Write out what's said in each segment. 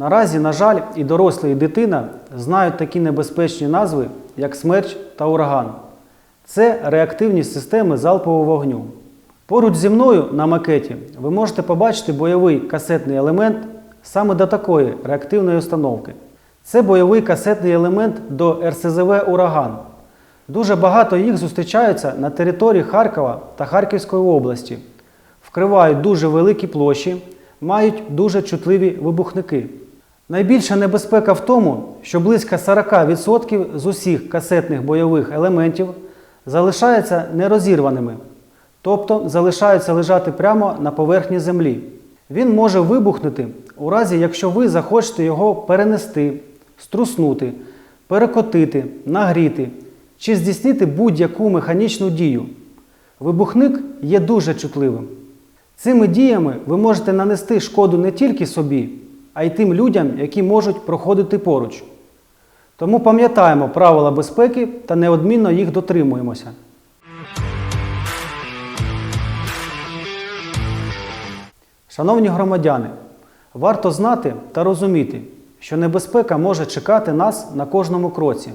Наразі, на жаль, і дорослі, і дитина знають такі небезпечні назви, як смерч та ураган. Це реактивні системи залпового вогню. Поруч зі мною на макеті ви можете побачити бойовий касетний елемент саме до такої реактивної установки. Це бойовий касетний елемент до РСЗВ Ураган. Дуже багато їх зустрічаються на території Харкова та Харківської області, вкривають дуже великі площі, мають дуже чутливі вибухники. Найбільша небезпека в тому, що близько 40% з усіх касетних бойових елементів залишаються нерозірваними, тобто залишаються лежати прямо на поверхні землі. Він може вибухнути у разі, якщо ви захочете його перенести, струснути, перекотити, нагріти чи здійснити будь-яку механічну дію. Вибухник є дуже чутливим. Цими діями ви можете нанести шкоду не тільки собі, а й тим людям, які можуть проходити поруч. Тому пам'ятаємо правила безпеки та неодмінно їх дотримуємося. Шановні громадяни, варто знати та розуміти, що небезпека може чекати нас на кожному кроці.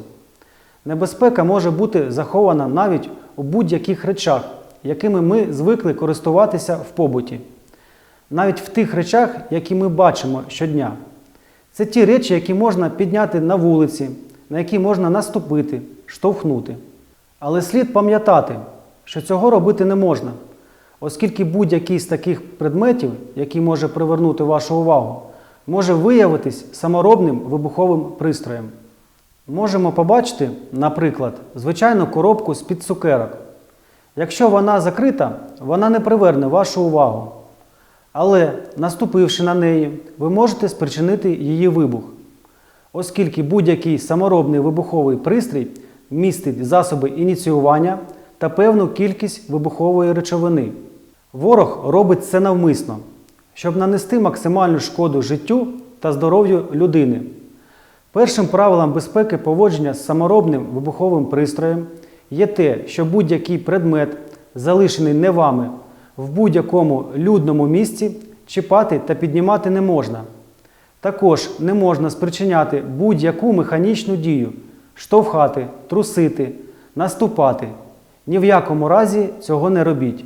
Небезпека може бути захована навіть у будь-яких речах, якими ми звикли користуватися в побуті, навіть в тих речах, які ми бачимо щодня. Це ті речі, які можна підняти на вулиці, на які можна наступити, штовхнути. Але слід пам'ятати, що цього робити не можна, оскільки будь-який з таких предметів, який може привернути вашу увагу, може виявитись саморобним вибуховим пристроєм. Можемо побачити, наприклад, звичайну коробку з-під цукерок. Якщо вона закрита, вона не приверне вашу увагу. Але, наступивши на неї, ви можете спричинити її вибух, оскільки будь-який саморобний вибуховий пристрій містить засоби ініціювання та певну кількість вибухової речовини. Ворог робить це навмисно, щоб нанести максимальну шкоду життю та здоров'ю людини. Першим правилом безпеки поводження з саморобним вибуховим пристроєм є те, що будь-який предмет, залишений не вами, в будь-якому людному місці чіпати та піднімати не можна. Також не можна спричиняти будь-яку механічну дію, штовхати, трусити, наступати. Ні в якому разі цього не робіть.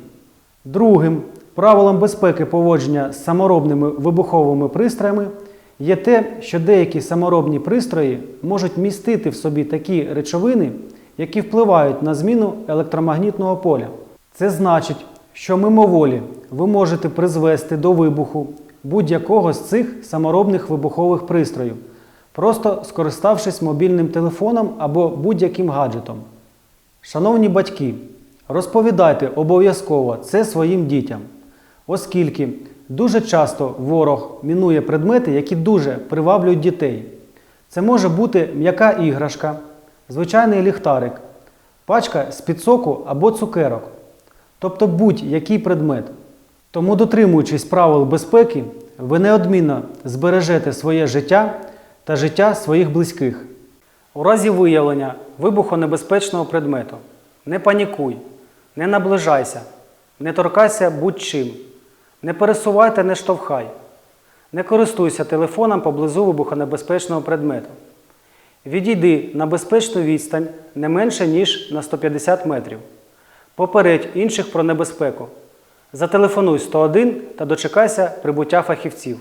Другим правилом безпеки поводження з саморобними вибуховими пристроями є те, що деякі саморобні пристрої можуть містити в собі такі речовини, які впливають на зміну електромагнітного поля. Це значить, що мимоволі ви можете призвести до вибуху будь-якого з цих саморобних вибухових пристроїв, просто скориставшись мобільним телефоном або будь-яким гаджетом. Шановні батьки, розповідайте обов'язково це своїм дітям, оскільки дуже часто ворог мінує предмети, які дуже приваблюють дітей. Це може бути м'яка іграшка, звичайний ліхтарик, пачка з-під соку або цукерок, тобто будь-який предмет. Тому, дотримуючись правил безпеки, ви неодмінно збережете своє життя та життя своїх близьких. У разі виявлення вибухонебезпечного предмету не панікуй, не наближайся, не торкайся будь-чим, не пересувай та не штовхай, не користуйся телефоном поблизу вибухонебезпечного предмету. Відійди на безпечну відстань не менше, ніж на 150 метрів. Попередь інших про небезпеку. Зателефонуй 101 та дочекайся прибуття фахівців.